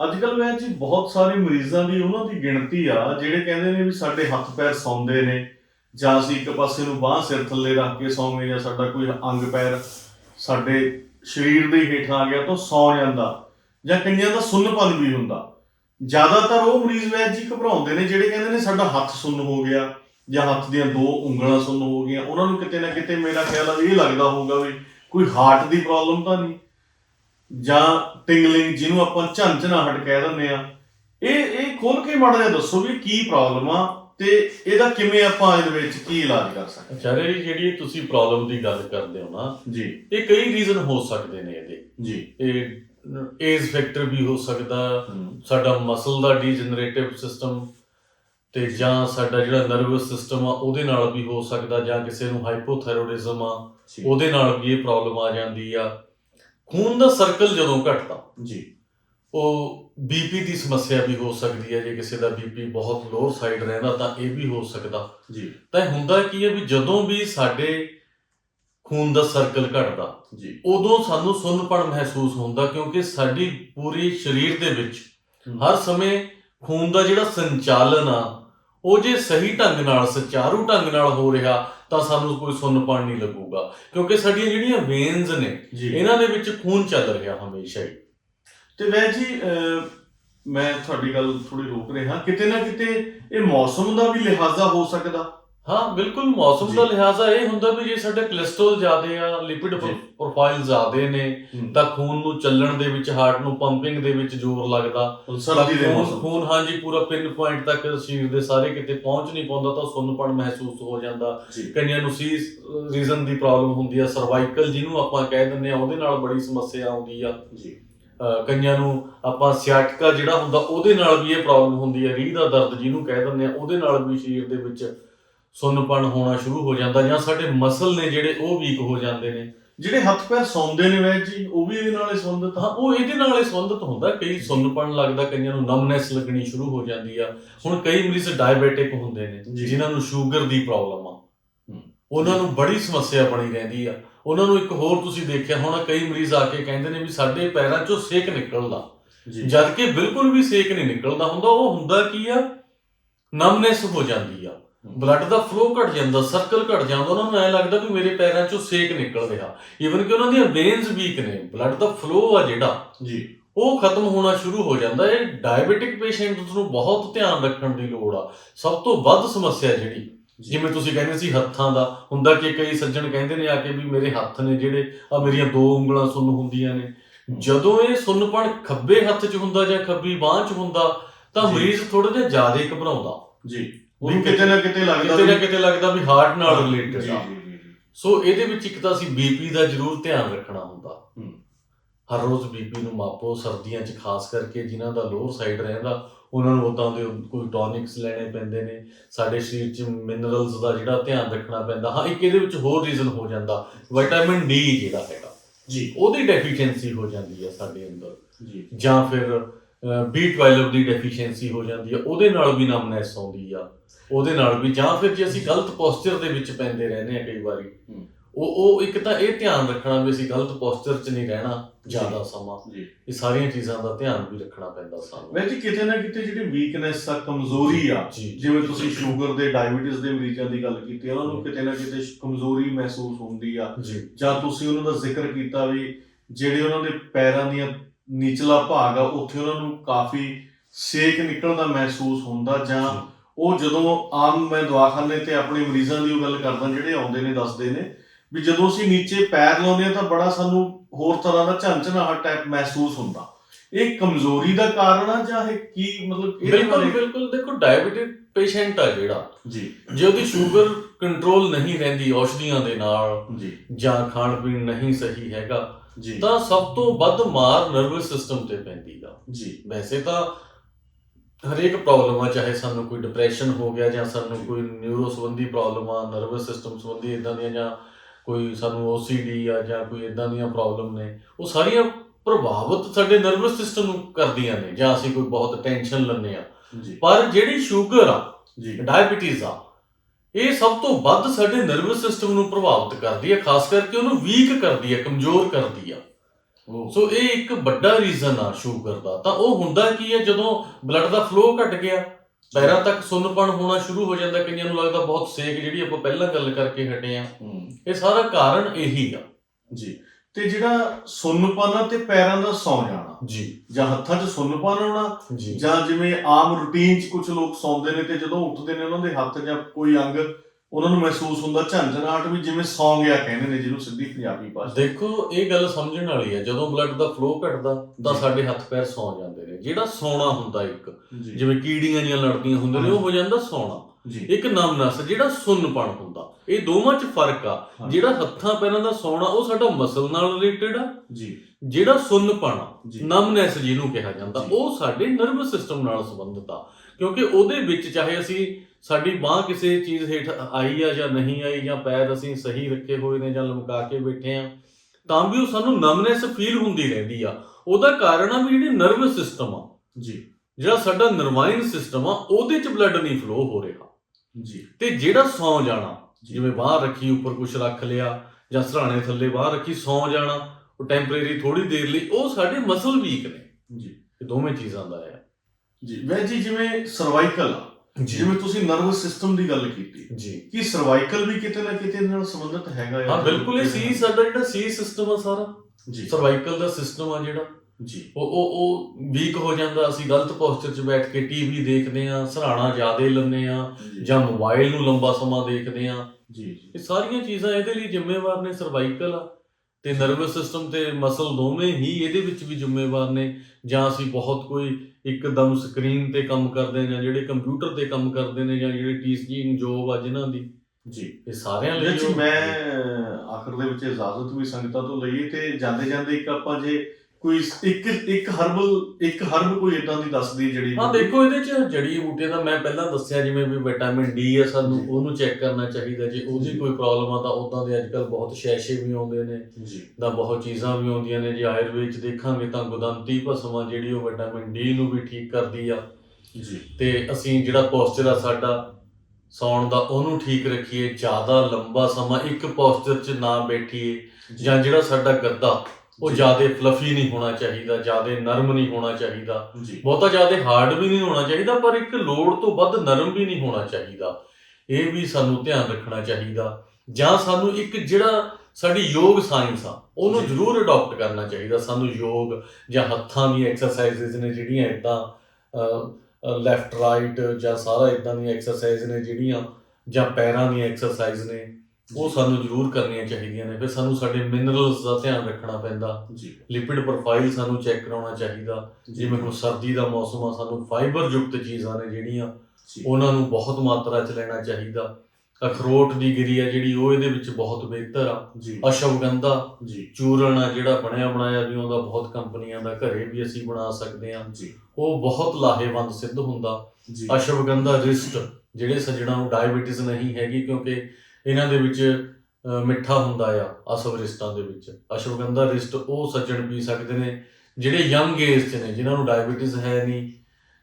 ਅੱਜ ਕੱਲ ਵੈਸੇ ਜੀ ਬਹੁਤ ਸਾਰੇ ਮਰੀਜ਼ਾਂ ਦੀ ਉਹਨਾਂ ਦੀ ਗਿਣਤੀ ਆ, ਜਿਹੜੇ ਕਹਿੰਦੇ ਨੇ ਵੀ ਸਾਡੇ ਹੱਥ ਪੈਰ ਸੌਂਦੇ ਨੇ, ਜਾਂ ਅਸੀਂ ਇੱਕ ਪਾਸੇ ਨੂੰ ਬਾਹ ਸਿਰ ਥੱਲੇ ਰੱਖ ਕੇ ਸੌਂਗੇ ਜਾਂ ਸਾਡਾ ਕੋਈ ਅੰਗ ਪੈਰ ਸਾਡੇ ਸਰੀਰ ਦੇ ਹੇਠਾਂ ਆ ਗਿਆ ਤਾਂ ਸੌ ਜਾਂਦਾ, ਜਾਂ ਕਈਆਂ ਦਾ ਸੁੰਨਪਨ ਵੀ ਹੁੰਦਾ। ਜ਼ਿਆਦਾਤਰ ਉਹ ਮਰੀਜ਼ ਵੈਦ ਜੀ ਘਬਰਾਉਂਦੇ ਨੇ, ਜਿਹੜੇ ਕਹਿੰਦੇ ਨੇ ਸਾਡਾ ਹੱਥ ਸੁੰਨ ਹੋ ਗਿਆ, ਜਾਂ ਹੱਥ ਦੀਆਂ ਦੋ ਉਂਗਲਾਂ ਸੁੰਨ ਹੋ ਗਈਆਂ। ਉਹਨਾਂ ਨੂੰ ਕਿਤੇ ਨਾ ਕਿਤੇ ਮੇਰਾ ਖਿਆਲ ਆ ਵੀ ਇਹ ਲੱਗਦਾ ਹੋਊਗਾ ਵੀ ਕੋਈ ਹਾਰਟ ਦੀ ਪ੍ਰੋਬਲਮ ਤਾਂ ਨਹੀਂ। ਜਾਂ ਟਿੰਗਲਿੰਗ ਜਿਹਨੂੰ ਆਪਾਂ ਝੰਝਨਾਹਟ ਕਹਿ ਦਿੰਦੇ ਆ ਇਹ ਇਹ ਖੋਲ ਕੇ ਮਾੜਾ ਜਿਹਾ ਦੱਸੋ ਵੀ ਕੀ ਪ੍ਰੋਬਲਮ ਆ ਤੇ ਇਹਦਾ ਕਿਵੇਂ ਆਪਾਂ ਇਹਦੇ ਵਿੱਚ ਕੀ ਇਲਾਜ ਕਰ ਸਕਦੇ ਅਚਾਰੇ ਜੀ ਜਿਹੜੀ ਤੁਸੀਂ ਪ੍ਰੋਬਲਮ ਦੀ ਗੱਲ ਕਰਦੇ ਹੋ ਨਾ ਜੀ। ਇਹ ਕਈ ਰੀਜ਼ਨ ਹੋ ਸਕਦੇ ਨੇ ਇਹਦੇ। ਜੀ। ਇਹ ਏਜ ਫੈਕਟਰ ਵੀ ਹੋ ਸਕਦਾ ਸਾਡਾ ਮਸਲ ਦਾ ਡੀਜਨਰੇਟਿਵ ਸਿਸਟਮ ਤੇ ਜਾਂ ਸਾਡਾ ਜਿਹੜਾ ਨਰਵਸ ਸਿਸਟਮ ਆ ਉਹਦੇ ਨਾਲ ਵੀ ਹੋ ਸਕਦਾ ਜਾਂ ਕਿਸੇ ਨੂੰ ਹਾਈਪੋਥਾਇਰੋਇਡਿਜ਼ਮ ਆ ਉਹਦੇ ਨਾਲ ਵੀ ਇਹ ਪ੍ਰੋਬਲਮ ਆ ਜਾਂਦੀ ਆ। ਖੂਨ ਦਾ ਸਰਕਲ ਜਦੋਂ ਘਟਦਾ ਜੀ। ਉਹ ਬੀਪੀ ਦੀ ਸਮੱਸਿਆ ਵੀ ਹੋ ਸਕਦੀ ਹੈ ਜੇ ਕਿਸੇ ਦਾ ਬੀਪੀ ਬਹੁਤ ਲੋਅਰ ਸਾਈਡ ਰਹਿੰਦਾ ਤਾਂ ਇਹ ਵੀ ਹੋ ਸਕਦਾ। ਜੀ। ਤਾਂ ਹੁੰਦਾ ਕੀ ਹੈ ਵੀ ਜਦੋਂ ਵੀ ਸਾਡੇ ਖੂਨ ਦਾ ਸਰਕਲ ਘਟਦਾ ਜੀ। ਉਦੋਂ ਸਾਨੂੰ ਸੁੰਨਪਣ ਮਹਿਸੂਸ ਹੁੰਦਾ ਕਿਉਂਕਿ ਸਾਡੀ ਪੂਰੀ ਸਰੀਰ ਦੇ ਵਿੱਚ ਹਰ ਸਮੇਂ ਖੂਨ ਦਾ ਜਿਹੜਾ ਸੰਚਾਲਨ ਆ ਉਹ ਜੇ ਸਹੀ ਢੰਗ ਨਾਲ ਸੁਚਾਰੂ ਢੰਗ ਨਾਲ ਹੋ ਰਿਹਾ ਤਾਂ ਸਾਨੂੰ ਕੋਈ ਸੁੰਨਪਣ ਨਹੀਂ ਲੱਗੂਗਾ। ਕਿਉਂਕਿ ਸਾਡੀਆਂ ਜਿਹੜੀਆਂ ਵੇਨਸ ਨੇ ਜੀ। ਇਹਨਾਂ ਦੇ ਵਿੱਚ ਖੂਨ ਚੱਲ ਰਿਹਾ ਹਮੇਸ਼ਾ ਹੀ। ਤੇ ਵੈ ਜੀ ਅਹ, ਮੈਂ ਤੁਹਾਡੀ ਗੱਲ ਥੋੜੀ ਰੋਕ ਰਿਹਾ। ਕਿਤੇ ਨਾ ਕਿਤੇ ਇਹ ਮੌਸਮ ਦਾ ਵੀ ਲਿਹਾਜ਼ਾ ਹੋ ਸਕਦਾ। ਹਾਂ ਬਿਲਕੁਲ ਮੌਸਮ ਦਾ। ਲਿਹਾਜ਼ਾ ਇਹ ਹੁੰਦਾ ਵੀ ਜੇ ਸਾਡੇ ਕੋਲੇਸਟ੍ਰੋਲ ਜ਼ਿਆਦੇ ਆ ਲਿਪਿਡ। ਪ੍ਰੋਫਾਈਲ ਜ਼ਿਆਦੇ ਨੇ ਤਾਂ ਖੂਨ ਨੂੰ ਚੱਲਣ ਦੇ ਵਿੱਚ ਹਾਰਟ ਨੂੰ ਪੰਪਿੰਗ ਦੇ ਵਿੱਚ ਜ਼ੋਰ ਲੱਗਦਾ। ਸਰਦੀ ਦੇ ਖੂਨ ਮੌਸਮ। ਖੂਨ ਹਾਂਜੀ ਪੂਰਾ ਪਿਨ ਪੁਆਇੰਟ ਤੱਕ ਸਰੀਰ ਦੇ ਸਾਰੇ ਕਿਤੇ ਪਹੁੰਚ ਨਹੀਂ ਪਾਉਂਦਾ ਤਾਂ ਸੁੰਨਪਣ ਮਹਿਸੂਸ ਹੋ ਜਾਂਦਾ। ਕਈਆਂ ਨੂੰ ਸੀ ਰੀਜ਼ਨ ਦੀ ਪ੍ਰੋਬਲਮ ਹੁੰਦੀ ਆ ਸਰਵਾਈਕਲ ਜਿਹਨੂੰ ਆਪਾਂ ਕਹਿ ਦਿੰਦੇ ਆ ਉਹਦੇ ਨਾਲ ਬੜੀ ਸਮੱਸਿਆ ਆਉਂਦੀ ਆ। ਜੀ। ਕਈਆਂ ਨੂੰ ਆਪਾਂ ਸਿਆਟਕਾ ਜਿਹੜਾ ਹੁੰਦਾ ਉਹਦੇ ਨਾਲ ਵੀ ਇਹ ਪ੍ਰੋਬਲਮ ਹੁੰਦੀ ਹੈ ਰੀਹ ਦਾ ਦਰਦ ਜਿਹਨੂੰ ਕਹਿ ਦਿੰਦੇ ਆ ਉਹਦੇ ਨਾਲ ਵੀ ਸਰੀਰ ਦੇ ਵਿੱਚ ਸੁੰਨਪਣ ਹੋਣਾ ਸ਼ੁਰੂ ਹੋ ਜਾਂਦਾ ਜਾਂ ਸਾਡੇ ਮਸਲ ਨੇ ਜਿਹੜੇ ਉਹ ਵੀਕ ਹੋ ਜਾਂਦੇ ਨੇ ਜਿਹੜੇ ਹੱਥ ਪੈਰ ਸੌਂਦੇ ਨੇ ਵੈ ਜੀ ਉਹ ਵੀ ਇਹਦੇ ਨਾਲ ਹੀ ਸੰਬੰਧਿਤ ਹਾਂ ਉਹ ਇਹਦੇ ਨਾਲ ਹੀ ਸੰਬੰਧਿਤ ਹੁੰਦਾ ਕਈ ਸੁੰਨਪਣ ਲੱਗਦਾ ਕਈਆਂ ਨੂੰ ਨਮਨੈਸ ਲੱਗਣੀ ਸ਼ੁਰੂ ਹੋ ਜਾਂਦੀ ਆ। ਹੁਣ ਕਈ ਮਰੀਜ਼ ਡਾਇਬੀਟਿਕ ਹੁੰਦੇ ਨੇ। ਜਿਨ੍ਹਾਂ ਨੂੰ ਸ਼ੂਗਰ ਦੀ ਪ੍ਰੋਬਲਮ ਆ। ਉਹਨਾਂ ਨੂੰ ਬੜੀ ਸਮੱਸਿਆ ਬਣੀ ਰਹਿੰਦੀ ਆ। ਉਹਨਾਂ ਨੂੰ ਇੱਕ ਹੋਰ ਤੁਸੀਂ ਦੇਖਿਆ ਹੋਣਾ ਕਈ ਮਰੀਜ਼ ਆ ਕੇ ਕਹਿੰਦੇ ਨੇ ਵੀ ਸਾਡੇ ਪੈਰਾਂ 'ਚੋਂ ਸੇਕ ਨਿਕਲਦਾ। ਜਦ ਕਿ ਬਿਲਕੁਲ ਵੀ ਸੇਕ ਨਹੀਂ ਨਿਕਲਦਾ ਹੁੰਦਾ ਉਹ ਹੁੰਦਾ ਕੀ ਆ? ਨਮਨੈਸ ਹੋ ਜਾਂਦੀ ਆ। ਬਲੱਡ ਦਾ ਫਲੋ ਘਟ ਜਾਂਦਾ ਸਰਕਲ ਘਟ ਜਾਂਦਾ ਉਹਨਾਂ ਨੂੰ ਐ ਲੱਗਦਾ ਵੀ ਮੇਰੇ ਪੈਰਾਂ 'ਚੋਂ ਸੇਕ ਨਿਕਲ ਰਿਹਾ। ਈਵਨ ਕਿ ਉਹਨਾਂ ਦੀਆਂ ਵੇਨਸ ਵੀਕ ਨੇ ਬਲੱਡ ਦਾ ਫਲੋ ਆ ਜਿਹੜਾ ਜੀ। ਉਹ ਖਤਮ ਹੋਣਾ ਸ਼ੁਰੂ ਹੋ ਜਾਂਦਾ ਇਹ ਡਾਇਬੀਟਿਕ ਪੇਸ਼ੈਂਟਸ ਨੂੰ ਬਹੁਤ ਧਿਆਨ ਰੱਖਣ ਦੀ ਲੋੜ ਆ। ਸਭ ਤੋਂ ਵੱਧ ਸਮੱਸਿਆ ਜਿਹੜੀ ਜਿਵੇਂ ਤੁਸੀਂ ਕਹਿੰਦੇ ਸੀ ਹੱਥਾਂ ਦਾ ਹੁੰਦਾ ਕਿ ਕਈ ਸੱਜਣ ਕਹਿੰਦੇ ਨੇ ਆ ਕੇ ਵੀ ਮੇਰੇ ਹੱਥ ਨੇ ਜਿਹੜੇ ਆ ਮੇਰੀਆਂ ਦੋ ਉਂਗਲਾਂ ਸੁੰਨ ਹੁੰਦੀਆਂ ਨੇ। ਜਦੋਂ ਇਹ ਸੁੰਨਪਣ ਖੱਬੇ ਹੱਥ 'ਚ ਹੁੰਦਾ ਜਾਂ ਖੱਬੀ ਬਾਹ 'ਚ ਹੁੰਦਾ ਤਾਂ। ਮਰੀਜ਼ ਥੋੜਾ ਜਿਹਾ ਜ਼ਿਆਦਾ ਘਬਰਾਉਂਦਾ। ਜੀ। ਉਹਨੂੰ ਕਿਤੇ ਨਾ ਕਿਤੇ ਲੱਗਦਾ ਕਿਤੇ ਨਾ ਵੀ- ਕਿਤੇ ਲੱਗਦਾ ਵੀ ਹਾਰਟ ਨਾਲ ਰਿਲੇਟਡ ਆ। ਸੋ ਇਹਦੇ ਵਿੱਚ ਇੱਕ ਤਾਂ ਅਸੀਂ ਬੀਪੀ ਦਾ ਜ਼ਰੂਰ ਧਿਆਨ ਰੱਖਣਾ ਹੁੰਦਾ। ਹਰ ਰੋਜ਼ ਬੀਪੀ ਨੂੰ ਮਾਪੋ ਸਰਦੀਆਂ 'ਚ ਖਾਸ ਕਰਕੇ ਜਿਨ੍ਹਾਂ ਦਾ ਲੋਅਰ ਸਾਈਡ ਰਹਿੰਦਾ ਉਹਨਾਂ ਨੂੰ ਉਦਾਂ ਦੇ ਕੋਈ ਟੌਨਿਕਸ ਲੈਣੇ ਪੈਂਦੇ ਨੇ। ਸਾਡੇ ਸਰੀਰ 'ਚ ਮਿਨਰਲਸ ਦਾ ਜਿਹੜਾ ਧਿਆਨ ਰੱਖਣਾ ਪੈਂਦਾ। ਹਾਂ ਇੱਕ ਇਹਦੇ ਵਿੱਚ ਹੋਰ ਰੀਜ਼ਨ ਹੋ ਜਾਂਦਾ। ਵਿਟਾਮਿਨ ਡੀ ਜਿਹੜਾ ਹੈਗਾ ਜੀ। ਉਹਦੀ ਡੈਫੀਸ਼ੀਐਂਸੀ ਹੋ ਜਾਂਦੀ ਹੈ ਸਾਡੇ ਅੰਦਰ। ਜੀ। ਜਾਂ ਫਿਰ B12 ਦੀ ਡੈਫੀਸ਼ੀਐਂਸੀ ਹੋ ਜਾਂਦੀ ਹੈ ਉਹਦੇ ਨਾਲ ਵੀ ਨਮਨੈਸ ਆਉਂਦੀ ਆ। ਉਹਦੇ ਨਾਲ ਵੀ ਜਾਂ ਫਿਰ ਜੇ ਅਸੀਂ ਗਲਤ ਪੋਸਚਰ ਦੇ ਵਿੱਚ ਪੈਂਦੇ ਰਹਿੰਦੇ ਆ ਕਈ ਵਾਰੀ। ਉਹ ਉਹ ਇੱਕ ਤਾਂ ਇਹ ਧਿਆਨ ਰੱਖਣਾ ਵੀ ਅਸੀਂ ਗਲਤ ਪੋਸਚਰ 'ਚ ਨਹੀਂ ਰਹਿਣਾ ਜ਼ਿਆਦਾ ਸਮਾਂ। ਇਹ ਸਾਰੀਆਂ ਚੀਜ਼ਾਂ ਦਾ ਧਿਆਨ ਵੀ ਰੱਖਣਾ ਪੈਂਦਾ ਸਾਨੂੰ। ਵੈ ਜੀ ਕਿਤੇ ਨਾ ਕਿਤੇ ਜਿਹੜੀ ਵੀਕਨੈਸ ਆ ਕਮਜ਼ੋਰੀ ਆ ਜਿਵੇਂ ਤੁਸੀਂ ਸ਼ੂਗਰ ਦੇ ਡਾਇਬੀਟਿਸ ਦੇ ਮਰੀਜ਼ਾਂ ਦੀ ਗੱਲ ਕੀਤੀ ਉਹਨਾਂ ਨੂੰ ਕਿਤੇ ਨਾ ਕਿਤੇ ਕਮਜ਼ੋਰੀ ਮਹਿਸੂਸ ਹੁੰਦੀ ਆ। ਜਾਂ ਤੁਸੀਂ ਉਹਨਾਂ ਦਾ ਜ਼ਿਕਰ ਕੀਤਾ ਵੀ ਜਿਹੜੇ ਉਹਨਾਂ ਦੇ ਪੈਰਾਂ ਦੀਆਂ ਨਿਚਲਾ ਭਾਗ ਆ ਉੱਥੇ ਉਹਨਾਂ ਨੂੰ ਕਾਫੀ ਸੇਕ ਨਿਕਲਦਾ ਮਹਿਸੂਸ ਹੁੰਦਾ ਜਾਂ ਉਹ ਜਦੋਂ ਆਮ ਮੈਂ ਦਵਾਖਾਨੇ ਤੇ ਆਪਣੇ ਮਰੀਜ਼ਾਂ ਦੀ ਉਹ ਗੱਲ ਕਰਦਾ ਜਿਹੜੇ ਆਉਂਦੇ ਨੇ ਦੱਸਦੇ ਨੇ ਵੀ ਜਦੋਂ ਅਸੀਂ ਨੀਚੇ ਪੈਰ ਲਾਉਂਦੇ ਆ ਤਾਂ ਬੜਾ ਸਾਨੂੰ ਹੋਰ ਤਰ੍ਹਾਂ ਦਾ ਝੰਝਨਾਹਟ ਟਾਈਪ ਮਹਿਸੂਸ ਹੁੰਦਾ। ਇਹ ਕਮਜ਼ੋਰੀ ਦਾ ਕਾਰਨ ਆ ਜਾਂ ਇਹ ਕੀ ਮਤਲਬ ਬਿਲਕੁਲ ਬਿਲਕੁਲ। ਦੇਖੋ ਡਾਇਬੀਟਿਕ ਪੇਸ਼ੈਂਟ ਆ ਜਿਹੜਾ ਜੀ। ਜੇ ਉਹਦੀ ਸ਼ੂਗਰ ਕੰਟਰੋਲ ਨਹੀਂ ਰਹਿੰਦੀ ਔਸ਼ਧੀਆਂ ਦੇ ਨਾਲ ਜੀ। ਜਾਂ ਖਾਣ ਪੀਣ ਨਹੀਂ ਸਹੀ ਹੈਗਾ ਜੀ। ਤਾਂ ਸਭ ਤੋਂ ਵੱਧ ਮਾਰ ਨਰਵਸ ਸਿਸਟਮ ਤੇ ਪੈਂਦੀ ਆ। ਜੀ। ਵੈਸੇ ਤਾਂ ਹਰੇਕ ਪ੍ਰੋਬਲਮ ਆ ਚਾਹੇ ਸਾਨੂੰ ਕੋਈ ਡਿਪਰੈਸ਼ਨ ਹੋ ਗਿਆ ਜਾਂ ਸਾਨੂੰ ਕੋਈ ਨਿਊਰੋ ਸੰਬੰਧੀ ਪ੍ਰੋਬਲਮ ਆ ਨਰਵਸ ਸਿਸਟਮ ਸੰਬੰਧੀ ਇਦਾਂ ਦੀਆਂ ਜਾਂ ਕੋਈ ਸਾਨੂੰ OCD ਆ ਜਾਂ ਕੋਈ ਇਦਾਂ ਦੀਆਂ ਪ੍ਰੋਬਲਮ ਨੇ ਉਹ ਸਾਰੀਆਂ ਪ੍ਰਭਾਵਿਤ ਸਾਡੇ ਨਰਵਸ ਸਿਸਟਮ ਨੂੰ ਕਰਦੀਆਂ ਨੇ ਜਾਂ ਅਸੀਂ ਕੋਈ ਬਹੁਤ ਟੈਨਸ਼ਨ ਲੈਂਦੇ ਆ। ਪਰ ਜਿਹੜੀ ਸ਼ੂਗਰ ਆ ਜੀ। ਡਾਇਬੀਟੀਜ਼ ਆ ਇਹ ਸਭ ਤੋਂ ਵੱਧ ਸਾਡੇ ਨਰਵਸ ਸਿਸਟਮ ਨੂੰ ਪ੍ਰਭਾਵਿਤ ਕਰਦੀ ਹੈ ਖਾਸ ਕਰਕੇ ਉਹਨੂੰ ਵੀਕ ਕਰਦੀ ਹੈ ਕਮਜ਼ੋਰ ਕਰਦੀ ਆ। ਸੋ ਇਹ ਇੱਕ ਵੱਡਾ ਰੀਜ਼ਨ ਆ ਸ਼ੂਗਰ ਦਾ। ਤਾਂ ਉਹ ਹੁੰਦਾ ਕੀ ਹੈ ਜਦੋਂ ਬਲੱਡ ਦਾ ਫਲੋ ਘਟ ਗਿਆ ਪੈਰਾਂ ਤੱਕ ਸੁੰਨਪਣ ਹੋਣਾ ਸ਼ੁਰੂ ਹੋ ਜਾਂਦਾ ਕਈਆਂ ਨੂੰ ਲੱਗਦਾ ਬਹੁਤ ਸੇਕ ਜਿਹੜੀ ਆਪਾਂ ਪਹਿਲਾਂ ਗੱਲ ਕਰਕੇ ਹਟੇ ਆ। ਇਹ ਸਾਰਾ ਕਾਰਨ ਇਹੀ ਆ। ਜੀ। ਤੇ ਜਿਹੜਾ ਸੁੰਨਪਨ ਆ ਤੇ ਪੈਰਾਂ ਦਾ ਸੌ ਜਾਣਾ। ਜੀ। ਜਾਂ ਹੱਥਾਂ 'ਚ ਸੁੰਨਪਨ ਆਉਣਾ ਜੀ। ਜਾਂ ਜਿਵੇਂ ਆਮ ਰੂਟੀਨ 'ਚ ਕੁਝ ਲੋਕ ਸੌਂਦੇ ਨੇ ਤੇ ਜਦੋਂ ਉੱਠਦੇ ਨੇ ਉਹਨਾਂ ਦੇ ਹੱਥ ਜਾਂ ਕੋਈ ਅੰਗ ਉਹਨਾਂ ਨੂੰ ਮਹਿਸੂਸ ਹੁੰਦਾ ਝੰਜਨਾਹਟ ਵੀ ਜਿਵੇਂ ਸੌਂ ਗਿਆ ਕਹਿੰਦੇ ਨੇ ਜਿਹਨੂੰ ਸਿੱਧੀ ਪੰਜਾਬੀ ਭਾਸ਼ਾ। ਦੇਖੋ ਇਹ ਗੱਲ ਸਮਝਣ ਵਾਲੀ ਹੈ ਜਦੋਂ ਬਲੱਡ ਦਾ ਫਲੋ ਘਟਦਾ ਤਾਂ। ਸਾਡੇ ਹੱਥ ਪੈਰ ਸੌਂ ਜਾਂਦੇ ਨੇ। ਜਿਹੜਾ ਸੌਣਾ ਹੁੰਦਾ ਇੱਕ ਜਿਵੇਂ ਕੀੜੀਆਂ ਜੀਆਂ ਲੜਦੀਆਂ ਹੁੰਦੇ ਨੇ ਉਹ ਹੋ ਜਾਂਦਾ ਸੌਣਾ। ਇੱਕ ਨਮਨਸ ਜਿਹੜਾ ਸੁੰਨਪਣ ਹੁੰਦਾ। ਇਹ ਦੋਵਾਂ 'ਚ ਫ਼ਰਕ ਆ। ਜਿਹੜਾ ਹੱਥਾਂ ਪੈਰਾਂ ਦਾ ਸੌਣਾ ਉਹ ਸਾਡਾ ਮਸਲ ਨਾਲ ਰਿਲੇਟਡ ਆ। ਜੀ। ਜਿਹੜਾ ਸੁੰਨਪਣ ਨਮਨੈਸ ਜਿਹਨੂੰ ਕਿਹਾ ਜਾਂਦਾ। ਉਹ ਸਾਡੇ ਨਰਵਸ ਸਿਸਟਮ ਨਾਲ ਸੰਬੰਧਿਤ ਆ। ਕਿਉਂਕਿ ਉਹਦੇ ਵਿੱਚ ਚਾਹੇ ਅਸੀਂ ਸਾਡੀ ਬਾਹ ਕਿਸੇ ਚੀਜ਼ ਹੇਠ ਆਈ ਆ ਜਾਂ ਨਹੀਂ ਆਈ ਜਾਂ ਪੈਰ ਅਸੀਂ ਸਹੀ ਰੱਖੇ ਹੋਏ ਨੇ ਜਾਂ ਲਮਕਾ ਕੇ ਬੈਠੇ ਆ ਤਾਂ ਵੀ ਉਹ ਸਾਨੂੰ ਨਮਨੈਸ ਫੀਲ ਹੁੰਦੀ ਰਹਿੰਦੀ ਆ। ਉਹਦਾ ਕਾਰਨ ਆ ਵੀ ਜਿਹੜੀ ਨਰਵਸ ਸਿਸਟਮ ਆ। ਜੀ। ਜਿਹੜਾ ਸਾਡਾ ਨਰਵਾਈਨ ਸਿਸਟਮ ਆ ਉਹਦੇ ਚ ਬਲੱਡ ਨਹੀਂ ਫਲੋ ਹੋ ਰਿਹਾ। ਜੀ। ਤੇ ਜਿਹੜਾ ਸੌਂ ਜਾਣਾ। ਜਿਵੇਂ ਬਾਹਰ ਰੱਖੀ ਉੱਪਰ ਕੁਝ ਰੱਖ ਲਿਆ ਜਾਂ ਸਰਾਣੇ ਥੱਲੇ ਬਾਹਰ ਰੱਖੀ ਸੌਂ ਜਾਣਾ ਉਹ ਟੈਂਪਰੇਰੀ ਥੋੜੀ ਦੇਰ ਲਈ ਉਹ ਸਾਡੇ ਮਸਲ ਵੀਕ ਨੇ। ਜੀ। ਇਹ ਦੋਵੇਂ ਚੀਜ਼ਾਂ ਦਾ ਹੈ ਜੀ। ਵੈ ਜੀ ਜਿਵੇਂ ਸਰਵਾਈਕਲ ਆ ਜਿਵੇਂ ਤੁਸੀਂ ਨਰਵਸ ਸਿਸਟਮ ਦੀ ਗੱਲ ਕੀਤੀ ਜੀ। ਕੀ ਸਰਵਾਈਕਲ ਵੀ ਕਿਤੇ ਨਾ ਕਿਤੇ ਨਾਲ ਸੰਬੰਧਿਤ ਹੈਗਾ ਹਾਂ ਬਿਲਕੁਲ ਇਹ ਸੀ ਸਾਡਾ ਜਿਹੜਾ ਸੀ ਸਿਸਟਮ ਆ ਸਾਰਾ। ਜੀ। ਸਰਵਾਈਕਲ ਦਾ ਸਿਸਟਮ ਆ ਜਿਹੜਾ। ਜੀ। ਉਹ ਉਹ ਉਹ ਵੀਕ ਹੋ ਜਾਂਦਾ ਅਸੀਂ ਗਲਤ ਪੋਸਚਰ 'ਚ ਬੈਠ ਕੇ ਟੀਵੀ ਦੇਖਦੇ ਆ ਸਰਾਣਾ ਜ਼ਿਆਦੇ ਲੰਨੇ ਆ ਜੀ। ਮੋਬਾਈਲ ਨੂੰ ਲੰਬਾ ਸਮਾਂ ਦੇਖਦੇ ਆ ਜੀ ਜੀ। ਇਹ ਸਾਰੀਆਂ ਚੀਜ਼ਾਂ ਇਹਦੇ ਲਈ ਜ਼ਿੰਮੇਵਾਰ ਨੇ ਸਰਵਾਈਕਲ ਆ। ਤੇ ਨਰਵਸ ਸਿਸਟਮ ਤੇ ਮਸਲ ਦੋਵੇਂ ਹੀ ਇਹਦੇ ਵਿੱਚ ਵੀ ਜ਼ਿੰਮੇਵਾਰ ਨੇ ਜਾਂ ਅਸੀਂ ਬਹੁਤ ਕੋਈ ਇੱਕਦਮ ਸਕਰੀਨ ਤੇ ਕੰਮ ਕਰਦੇ ਨੇ ਜਾਂ ਜਿਹੜੇ ਕੰਪਿਊਟਰ ਤੇ ਕੰਮ ਕਰਦੇ ਨੇ ਜਾਂ ਜਿਹੜੇ ਟੀਚਿੰਗ ਜੋਬ ਆ ਜਿਨ੍ਹਾਂ ਦੀ ਜੀ। ਇਹ ਸਾਰਿਆਂ ਲਈ ਮੈਂ ਆਖਰ ਦੇ ਵਿੱਚ ਇਜਾਜ਼ਤ ਵੀ ਸੰਗਤਾਂ ਤੋਂ ਲਈਏ ਤੇ ਜਾਂਦੇ ਜਾਂਦੇ ਇੱਕ ਆਪਾਂ ਜੇ ਕੋਈ ਇੱਕ ਇੱਕ ਹਰਬਲ ਇੱਕ ਹਰਬ ਕੋਈ ਇਦਾਂ ਦੀ ਦੱਸਦੀ ਜਿਹੜੀ ਹਾਂ ਦੇਖੋ ਇਹਦੇ ਚ ਜੜੀ ਬੂਟੀਆਂ ਦਾ ਮੈਂ ਪਹਿਲਾਂ ਦੱਸਿਆ ਜਿਵੇਂ ਵੀ ਵਿਟਾਮਿਨ ਡੀ ਹੈ ਸਾਨੂੰ। ਉਹਨੂੰ ਚੈੱਕ ਕਰਨਾ ਚਾਹੀਦਾ ਜੇ ਉਹਦੀ। ਕੋਈ ਪ੍ਰੋਬਲਮ ਆ ਤਾਂ ਉਦਾਂ ਦੇ ਅੱਜਕੱਲ ਬਹੁਤ ਸ਼ੈਸ਼ੇ ਵੀ ਆਉਂਦੇ ਨੇ ਜੀ ਤਾਂ ਬਹੁਤ ਚੀਜ਼ਾਂ ਵੀ ਆਉਂਦੀਆਂ ਨੇ ਜੇ ਆਯੁਰਵੇਦ ਚ ਦੇਖਾਂਗੇ ਤਾਂ ਗੁਦੰਤੀ ਭਸਮ ਆ ਜਿਹੜੀ ਉਹ ਵਿਟਾਮਿਨ ਡੀ ਨੂੰ ਵੀ ਠੀਕ ਕਰਦੀ ਆ ਜੀ ਤੇ ਅਸੀਂ ਜਿਹੜਾ ਪੋਸਚਰ ਆ ਸਾਡਾ ਸੌਣ ਦਾ ਉਹਨੂੰ ਠੀਕ ਰੱਖੀਏ ਜ਼ਿਆਦਾ ਲੰਬਾ ਸਮਾਂ ਇੱਕ ਪੋਸਚਰ 'ਚ ਨਾ ਬੈਠੀਏ ਜਾਂ ਜਿਹੜਾ ਸਾਡਾ ਗੱਦਾ ਉਹ। ਜ਼ਿਆਦਾ ਫਲਫੀ ਨਹੀਂ ਹੋਣਾ ਚਾਹੀਦਾ ਜ਼ਿਆਦਾ ਨਰਮ ਨਹੀਂ ਹੋਣਾ ਚਾਹੀਦਾ। ਜੀ। ਬਹੁਤਾ ਜ਼ਿਆਦਾ ਹਾਰਡ ਵੀ ਨਹੀਂ ਹੋਣਾ ਚਾਹੀਦਾ ਪਰ ਇੱਕ ਲੋੜ ਤੋਂ ਵੱਧ ਨਰਮ ਵੀ ਨਹੀਂ ਹੋਣਾ ਚਾਹੀਦਾ। ਇਹ ਵੀ ਸਾਨੂੰ ਧਿਆਨ ਰੱਖਣਾ ਚਾਹੀਦਾ। ਜਾਂ ਸਾਨੂੰ ਇੱਕ ਜਿਹੜਾ ਸਾਡੀ ਯੋਗ ਸਾਇੰਸ ਆ ਉਹਨੂੰ। ਜ਼ਰੂਰ ਅਡਾਪਟ ਕਰਨਾ ਚਾਹੀਦਾ। ਸਾਨੂੰ ਯੋਗ ਜਾਂ ਹੱਥਾਂ ਦੀਆਂ ਐਕਸਰਸਾਈਜ਼ਸ ਨੇ ਜਿਹੜੀਆਂ ਇਦਾਂ ਲੈਫਟ ਰਾਈਟ ਜਾਂ ਸਾਰਾ ਇਦਾਂ ਦੀਆਂ ਐਕਸਰਸਾਈਜ਼ ਨੇ ਜਿਹੜੀਆਂ ਜਾਂ ਪੈਰਾਂ ਦੀਆਂ ਐਕਸਰਸਾਈਜ਼ ਨੇ ਉਹ ਸਾਨੂੰ ਜ਼ਰੂਰ ਕਰਨੀਆਂ ਚਾਹੀਦੀਆਂ ਨੇ। ਫਿਰ ਸਾਨੂੰ ਸਾਡੇ ਮਿਨਰਲਸ ਦਾ ਧਿਆਨ ਰੱਖਣਾ ਪੈਂਦਾ। ਜੀ। ਲਿਪਿਡ ਪ੍ਰੋਫਾਈਲ ਸਾਨੂੰ ਚੈੱਕ ਕਰਾਉਣਾ ਚਾਹੀਦਾ। ਜਿਵੇਂ ਹੁਣ ਸਰਦੀ ਦਾ ਮੌਸਮ ਆ ਸਾਨੂੰ ਫਾਈਬਰ ਯੁਕਤ ਚੀਜ਼ਾਂ ਨੇ ਜਿਹੜੀਆਂ। ਉਹਨਾਂ ਨੂੰ ਬਹੁਤ ਮਾਤਰਾ 'ਚ ਲੈਣਾ ਚਾਹੀਦਾ। ਅਖਰੋਟ ਦੀ ਗਿਰੀ ਆ ਜਿਹੜੀ ਉਹ ਇਹਦੇ ਵਿੱਚ ਬਹੁਤ ਬਿਹਤਰ ਆ। ਅਸ਼ਵਗੰਧਾ ਜੀ। ਚੂਰਨ ਆ ਜਿਹੜਾ ਬਣਿਆ ਬਣਾਇਆ ਵੀ ਆਉਂਦਾ ਬਹੁਤ ਕੰਪਨੀਆਂ ਦਾ ਘਰੇ ਵੀ ਅਸੀਂ ਬਣਾ ਸਕਦੇ ਆ ਜੀ। ਉਹ ਬਹੁਤ ਲਾਹੇਵੰਦ ਸਿੱਧ ਹੁੰਦਾ। ਅਸ਼ਵਗੰਧਾ ਰਿਸਟ ਜਿਹੜੇ ਸੱਜਣਾ ਨੂੰ ਡਾਇਬੀਟਿਸ ਨਹੀਂ ਹੈਗੀ ਕਿਉਂਕਿ ਇਹਨਾਂ ਦੇ ਵਿੱਚ ਮਿੱਠਾ ਹੁੰਦਾ ਆ ਅਸ਼ਵਰਿਸ਼ਟਾਂ ਦੇ ਵਿੱਚ। ਅਸ਼ਵਗੰਧਾ ਰਿਸਟ ਉਹ ਸੱਜਣ ਪੀ ਸਕਦੇ ਨੇ ਜਿਹੜੇ ਯੰਗ ਏਜ 'ਚ ਨੇ ਜਿਨ੍ਹਾਂ ਨੂੰ ਡਾਇਬੀਟਿਸ ਹੈ ਨਹੀਂ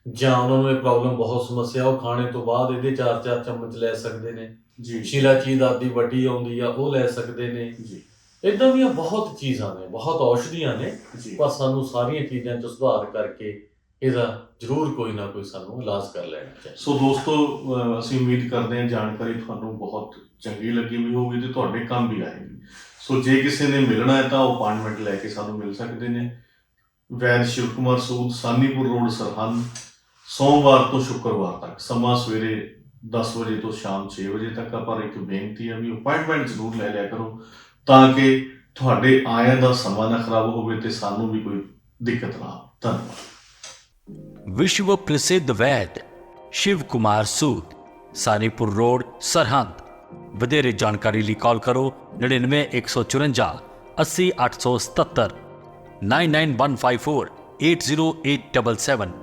ਜਾਂ ਉਹਨਾਂ ਨੂੰ ਇਹ ਪ੍ਰੋਬਲਮ ਬਹੁਤ ਸਮੱਸਿਆ ਉਹ ਖਾਣੇ ਤੋਂ ਬਾਅਦ ਇਹਦੇ 4-4 ਚਮਚ ਲੈ ਸਕਦੇ ਨੇ। ਜੀ। ਸ਼ਿਲਾਚੀ ਦਾਦੀ ਵੱਡੀ ਆਉਂਦੀ ਆ ਉਹ ਲੈ ਸਕਦੇ ਨੇ। ਜੀ। ਇਦਾਂ ਦੀਆਂ ਬਹੁਤ ਚੀਜ਼ਾਂ ਨੇ ਬਹੁਤ ਔਸ਼ਧੀਆਂ ਨੇ ਪਰ ਸਾਨੂੰ ਸਾਰੀਆਂ ਚੀਜ਼ਾਂ 'ਚ ਸੁਧਾਰ ਕਰਕੇ ਇਹਦਾ ਜ਼ਰੂਰ ਕੋਈ ਨਾ ਕੋਈ ਸਾਨੂੰ ਇਲਾਜ ਕਰ ਲੈਣਾ ਚਾਹੀਦਾ। ਸੋ ਦੋਸਤੋ ਅਸੀਂ ਉਮੀਦ ਕਰਦੇ ਹਾਂ ਜਾਣਕਾਰੀ ਤੁਹਾਨੂੰ ਬਹੁਤ ਚੰਗੀ ਲੱਗੀ ਵੀ ਹੋਊਗੀ ਤੇ ਤੁਹਾਡੇ ਕੰਮ ਵੀ ਆਏਗੀ। ਸੋ ਜੇ ਕਿਸੇ ਨੇ ਮਿਲਣਾ ਹੈ ਤਾਂ ਉਹ ਅਪਾਇੰਟਮੈਂਟ ਲੈ ਕੇ ਸਾਨੂੰ ਮਿਲ ਸਕਦੇ ਨੇ। ਵੈਦ ਸ਼ਿਵ ਕੁਮਾਰ ਸੂਦ, ਸਾਨੀਪੁਰ ਰੋਡ, ਸਰਹੰਦ, ਸੋਮਵਾਰ ਤੋਂ ਸ਼ੁੱਕਰਵਾਰ ਤੱਕ, ਸਮਾਂ ਸਵੇਰੇ 10 ਵਜੇ ਤੋਂ ਸ਼ਾਮ 6 ਵਜੇ ਤੱਕ ਆ ਪਰ ਇੱਕ ਬੇਨਤੀ ਹੈ ਵੀ ਅਪਾਇੰਟਮੈਂਟ ਜ਼ਰੂਰ ਲੈ ਲਿਆ ਕਰੋ ਤਾਂ ਕਿ ਤੁਹਾਡੇ ਆਇਆਂ ਦਾ ਸਮਾਂ ਨਾ ਖਰਾਬ ਹੋਵੇ ਤੇ ਸਾਨੂੰ ਵੀ ਕੋਈ ਦਿੱਕਤ ਨਾ ਆਵੇ। ਧੰਨਵਾਦ। विश्व प्रसिद्ध वैद शिव कुमार सूद सानीपुर रोड सरहंद ਵਧੇਰੇ ਜਾਣਕਾਰੀ ਲਈ ਕਾਲ ਕਰੋ 99154 80877 99154 80877